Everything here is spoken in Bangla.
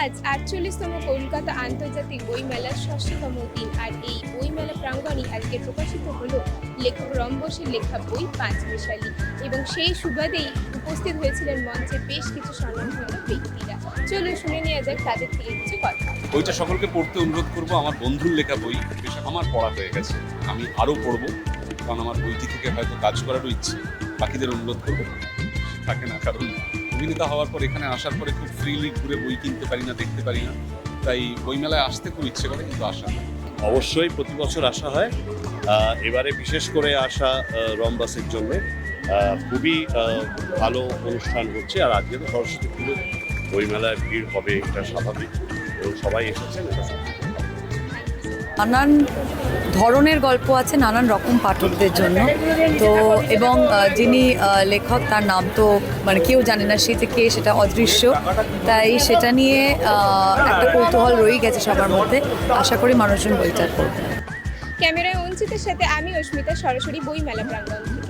আজ আটচল্লিশতম কলকাতা আন্তর্জাতিক বইমেলার ষষ্ঠতম দিন, আর এই বইমেলা প্রাঙ্গণে আজকে প্রকাশিত হলো লেখক রম্বসের লেখা বই পাঁচ মিশালি। এবং সেই সুবাদেই উপস্থিত হয়েছিলেন মঞ্চে বেশ কিছু স্বনামধন্য ব্যক্তিরা। চলো শুনে নেওয়া যাক তাদের থেকে কিছু কথা। বইটা সকলকে পড়তে অনুরোধ করব, আমার বন্ধুর লেখা বই বেশ আমার পড়া হয়ে গেছে। আমি আরও পড়ব, কারণ আমার বইটি থেকে হয়তো কাজ করারও ইচ্ছে। বাকিদের অনুরোধ করব, থাকে না কারণ অভিনেতা হওয়ার পর এখানে আসার পরে খুব ফ্রিলি ঘুরে বই কিনতে পারি না, দেখতে পারি না। তাই বইমেলায় আসতে খুব ইচ্ছে করে, কিন্তু আসা অবশ্যই প্রতি বছর আসা হয়। এবারে বিশেষ করে আসা রমবাসের জন্য। খুবই ভালো অনুষ্ঠান হচ্ছে, আর আজকে তো সরস্বতী পুজো। বইমেলায় ভিড় হবে, এটা স্বাভাবিক। এবং সবাই এসেছেন, এটা। নানান ধরনের গল্প আছে, নানান রকম পাঠকদের জন্য। তো এবং যিনি লেখক, তার নাম তো মানে কেউ জানে না, সে কে সেটা অদৃশ্য। তাই সেটা নিয়ে একটা কৌতূহল রয়ে গেছে সবার মধ্যে। আশা করি মানুষজন বইটা পড়বে। ক্যামেরায় অঞ্চিতের সাথে আমি অস্মিতা সরাসরি বইমেলা প্রাঙ্গণ। থেকে